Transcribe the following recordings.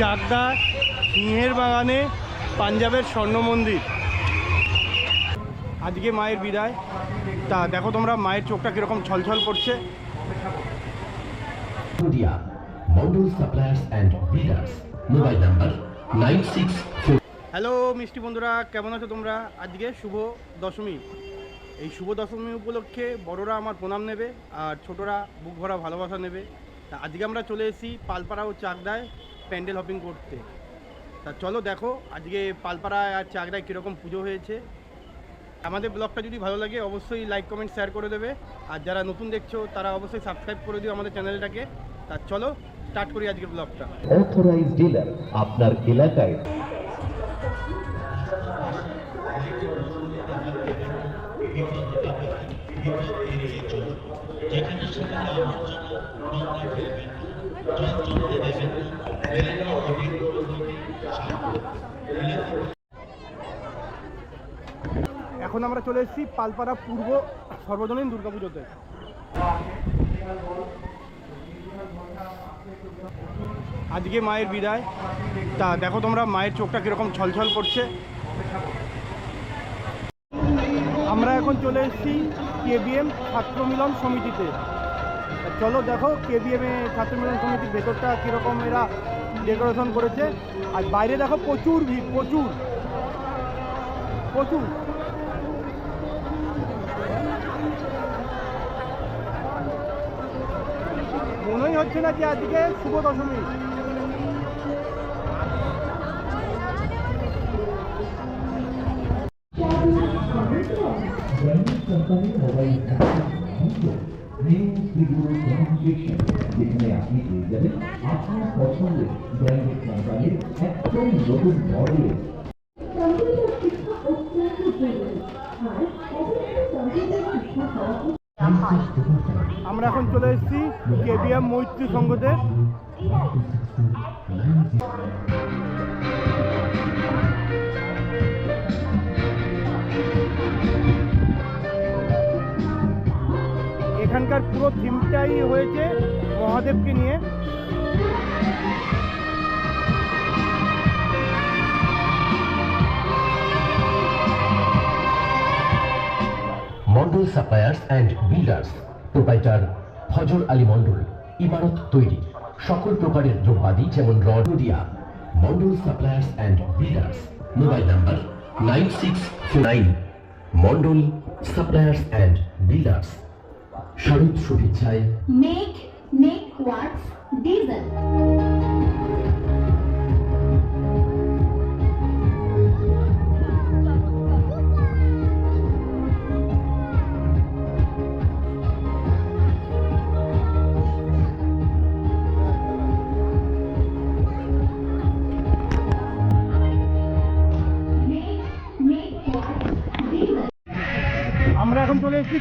চাকদা সিংহের বাগানে পাঞ্জাবের স্বর্ণ মন্দির। আজকে মায়ের বিদায়। তা দেখো তোমরা মায়ের চোখটা কীরকম ছলছল করছে। India, Model Suppliers and Dealers. Mobile number 964 hello মিষ্টি বন্ধুরা কেমন আছো তোমরা? আজকে শুভ দশমী। এই শুভ দশমী উপলক্ষে বড়রা আমার প্রণাম নেবে আর ছোটরা বুক ভরা ভালোবাসা নেবে। তা আজকে আমরা চলে এসেছি পালপাড়া ও চাকদায়। প্যান্ডেল হপিং করতে। তা চলো দেখো আজকে পালপাড়ায় আর চাকরায় কীরকম পুজো হয়েছে। আমাদের ব্লগটা যদি ভালো লাগে অবশ্যই লাইক কমেন্ট শেয়ার করে দেবে। আর যারা নতুন দেখছ তারা অবশ্যই সাবস্ক্রাইব করে দিও আমাদের চ্যানেলটাকে। তা চলো স্টার্ট করি আজকের ব্লগটা। আপনার এলাকায়। এখন আমরা চলে এসেছি পালপাড়া পূর্ব সর্বজনীন দুর্গাপুজোতে। আজকে মায়ের বিদায়। তা দেখো তোমরা, মায়ের চোখটা কীরকম ছলছল করছে। আমরা এখন চলে এসেছি কেবিএম ছাত্র মিলন সমিতিতে। চলো দেখো, কেবিএম এ ছাত্র মিলন সমিতির ভেতরটা কীরকম এরা ডেকোরেশন করেছে। আর বাইরে দেখো প্রচুর ভিড়, প্রচুর। প্রচুর। হচ্ছে না যে আজকে শুভ দশমী? আপনার পছন্দের ব্র্যান্ডেড কোম্পানির একদম নতুন মডেলের চলে এসেছি কেবিএম মৈত্রী সংঘতে এখানকার পুরো থিমটাই হয়েছে মহাদেবকে নিয়ে। Mondal suppliers and builders proprietor Fajar Ali Mondal ইমারত তৈরি। সকল প্রকারের দ্রব্যাদি, যেমন rod রডিয়া Mondal suppliers and builders mobile number nine six nine Mondal suppliers and builders Sharad শুভেচ্ছায়। Make make works diesel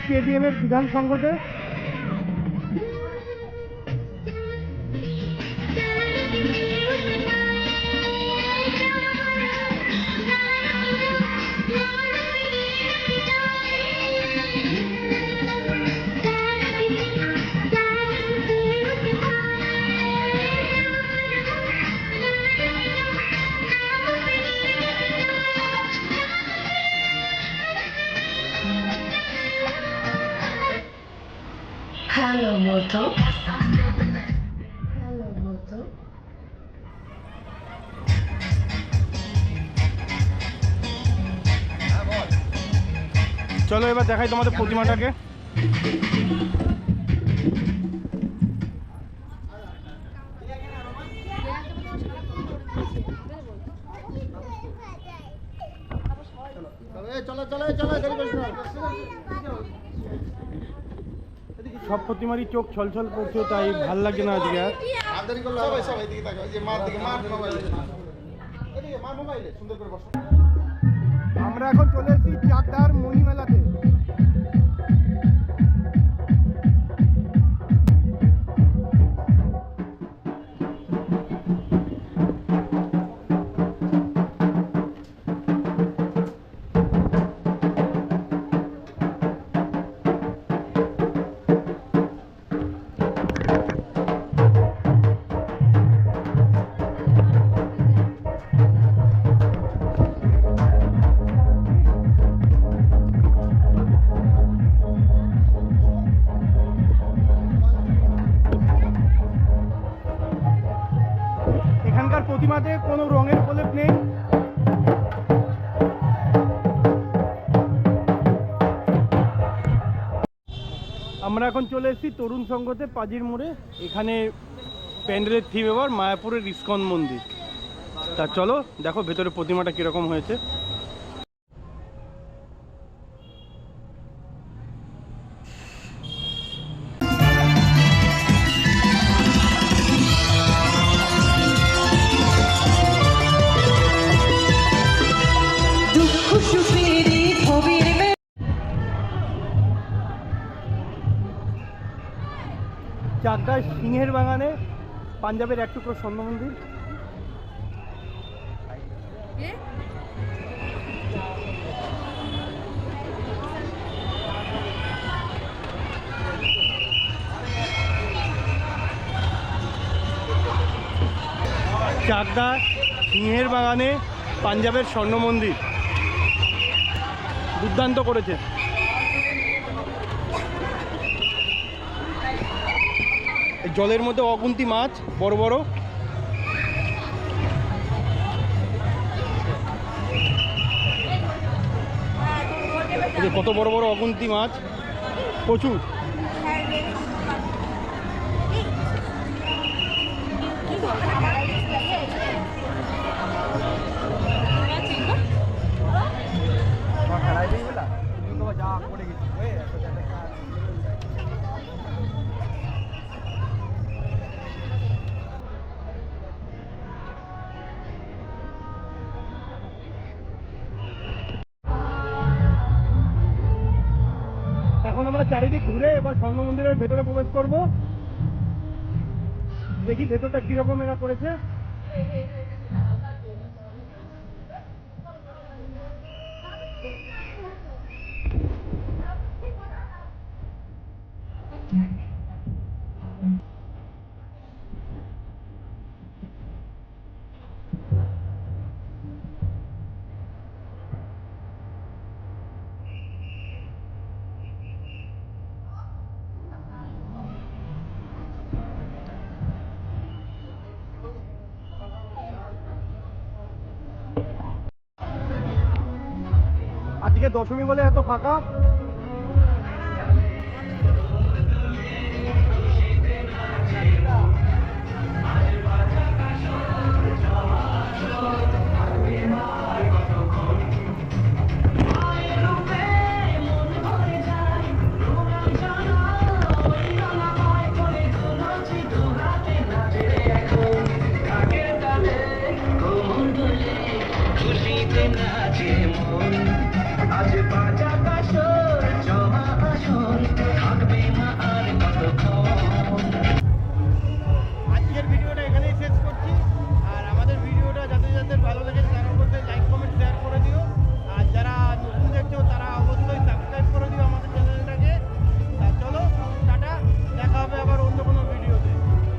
KBM এর Bidhan সংঘতে Hello, Moto. Hello, Moto. চলো এবার দেখাই তোমাদের প্রতিমাটাকে সব প্রতিমারই চোখ ছলছল করছে তাই ভালো লাগে না আজকে আর। সবাই সবাই দিকে তাকাও মার দিকে মার মোবাইলে এদিকে মার মোবাইলে। সুন্দর করে বসো আমরা এখন চলে এসেছি চাকদার মণিমেলাতে। প্রতিমাতে কোনো রঙের প্রলেপ নেই। আমরা এখন চলে এসেছি তরুণ সংঘতে পাজির মোড়ে। এখানে প্যান্ডেলের থিম এবার মায়াপুরের ইস্কন মন্দির। তা চলো, দেখো ভেতরে প্রতিমাটা কীরকম হয়েছে। চাকদার সিংহের বাগানে পাঞ্জাবের এক টুকরো স্বর্ণ মন্দির। চাকদা সিংহের বাগানে পাঞ্জাবের স্বর্ণ মন্দির। দুর্দান্ত করেছে। জলের মধ্যে অগুন্তি মাছ বড় বড়। কত বড় বড় অগুন্তি মাছ। প্রচুর। চারিদিক ঘুরে এবার স্বর্ণ মন্দিরের ভেতরে প্রবেশ করব। দেখি ভেতরটা কীরকম এরা করেছে। আজকে দশমী বলে এত ফাঁকা?